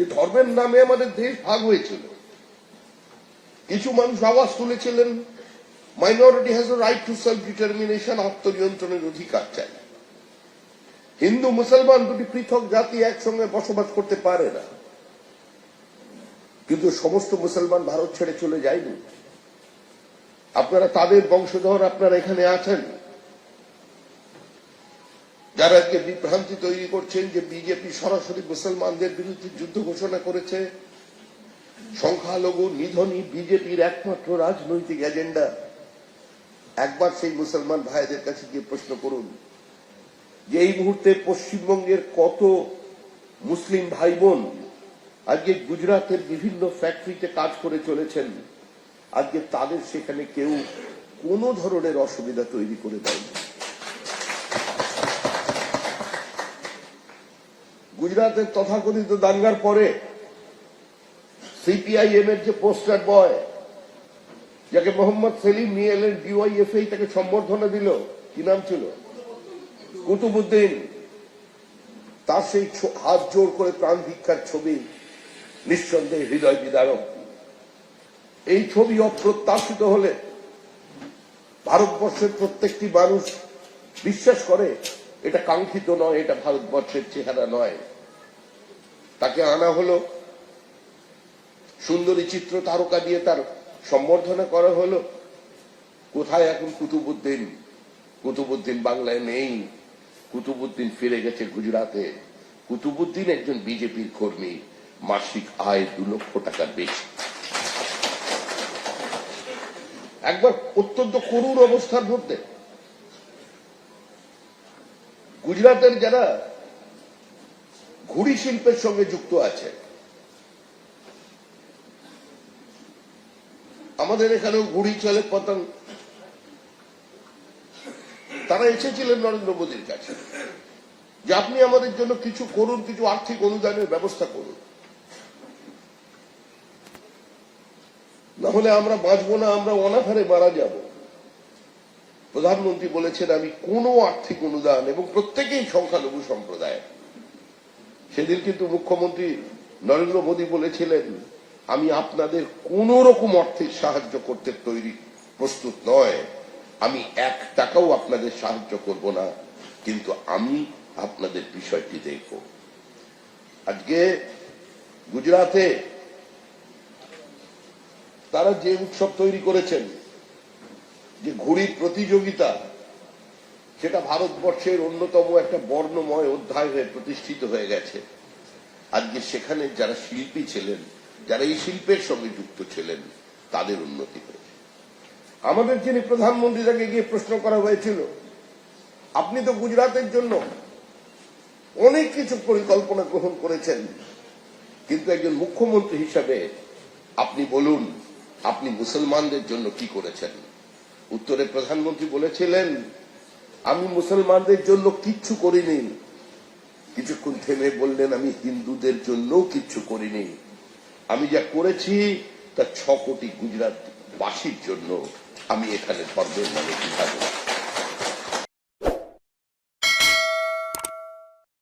যে ধর্মের নামে আমাদের দেশ ভাগ হয়েছিল। কিছু মানুষ আওয়াজ তুলেছিলেন minority has right to self determination আত্মনিয়ন্ত্রণের অধিকার চাই। হিন্দু, মুসলমান দুটি পৃথক জাতি একসঙ্গে বসবাস করতে পারে না। কিন্তু সমস্ত মুসলমান ভারত ছেড়ে চলে যায়নি। আপনারা তাদের বংশধর, আপনারা এখানে আছেন। যারা আজকে বিভ্রান্তি তৈরি করছেন যে বিজেপি সরাসরি মুসলমানদের বিরুদ্ধে যুদ্ধ ঘোষণা করেছে, সংখ্যালঘু নিধনই বিজেপির একমাত্র রাজনৈতিক এজেন্ডা, একবার সেই মুসলমান ভাইদের কাছে গিয়ে প্রশ্ন করুন যে এই মুহূর্তে পশ্চিমবঙ্গের কত মুসলিম ভাই বোন আজকে গুজরাটের বিভিন্ন ফ্যাক্টরিতে কাজ করে চলেছেন, আজকে তাদের সেখানে কেউ কোনো ধরনের অসুবিধা তৈরি করে দেয়নি। গুজরাটের তথাকথিত দাঙ্গার পরে সিপিআইএম এর যে পোস্টার বয়, যাকে মোহাম্মদ সেলিম নিয়ে এলেন ডিওয়াইএফআই তাকে সম্বর্ধনা দিল। কি নাম ছিল? কুতুবুদ্দিন তার সেই হাত জোর করে প্রাণ ভিক্ষার ছবি, নিঃসন্দেহে হৃদয় বিদারক। এই ছবি অপ্রত্যাশিত হলে ভারতবর্ষের প্রত্যেকটি মানুষ বিশ্বাস করে, এটা কাঙ্ক্ষিত নয়, এটা ভারতবর্ষের চেহারা নয়। তাকে আনা হলো। সুন্দরী চিত্র তারকা দিয়ে তার সম্বর্ধনা করা হলো। কোথায় এখন কুতুবুদ্দিন কুতুবুদ্দিন বাংলায় নেই। কুতুবুদ্দিন ফিরে গেছে গুজরাতে কুতুবুদ্দিন একজন বিজেপির কর্মী। মাসিক আয় দু লক্ষ টাকার বেশি। একবার অত্যন্ত করুণ অবস্থার মধ্যে গুজরাটের যারা ঘুড়ি শিল্পের সঙ্গে যুক্ত আছে। আমাদের এখানেও ঘুড়ি চলে পতঙ্গ তারা এসেছিলেন নরেন্দ্র মোদীর কাছে। যে আপনি আমাদের জন্য কিছু করুন, কিছু আর্থিক অনুদানের ব্যবস্থা করুন। না হলে আমরা বাঁচবো না, আমরা অনাথারে মারা যাব। প্রধানমন্ত্রী বলেছেন, আমি কোনো আর্থিক অনুদান এবং প্রত্যেকেই সংখ্যালঘু সম্প্রদায় সেদিন কিন্তু মুখ্যমন্ত্রী নরেন্দ্র মোদী বলেছিলেন, আমি আপনাদের কোন রকম অর্থের সাহায্য করতে তৈরি প্রস্তুত নয়। আমি এক টাকাও আপনাদের সাহায্য করব না, কিন্তু আমি আপনাদের বিষয়টি দেখব। আজকে গুজরাতে তারা যে উৎসব তৈরি করেছেন, যে ঘুড়ির প্রতিযোগিতা সেটা ভারতবর্ষের অন্যতম একটা বর্ণময় অধ্যায় হয়ে প্রতিষ্ঠিত হয়ে গেছে। আজকে সেখানে যারা শিল্পী ছিলেন, যারা এই শিল্পের সঙ্গে যুক্ত ছিলেন, তাদের উন্নতি হয়েছে। আমাদের যিনি প্রধানমন্ত্রী, তাকে গিয়ে প্রশ্ন করা হয়েছিল, আপনি তো গুজরাটের জন্য অনেক কিছু পরিকল্পনা গ্রহণ করেছেন, কিন্তু একজন মুখ্যমন্ত্রী হিসাবে আপনি বলুন, আপনি মুসলমানদের জন্য কি করেছেন? উত্তরে প্রধানমন্ত্রী বলেছিলেন আমি মুসলমানদের জন্য কিচ্ছু করিনি। কিছুক্ষণ থেমে বললেন, আমি হিন্দুদের জন্য কিচ্ছু করিনি। আমি যা করেছি তা ছ কোটি গুজরাট বাসীর জন্য। আমি এখানে ধর্মের নামে করেছি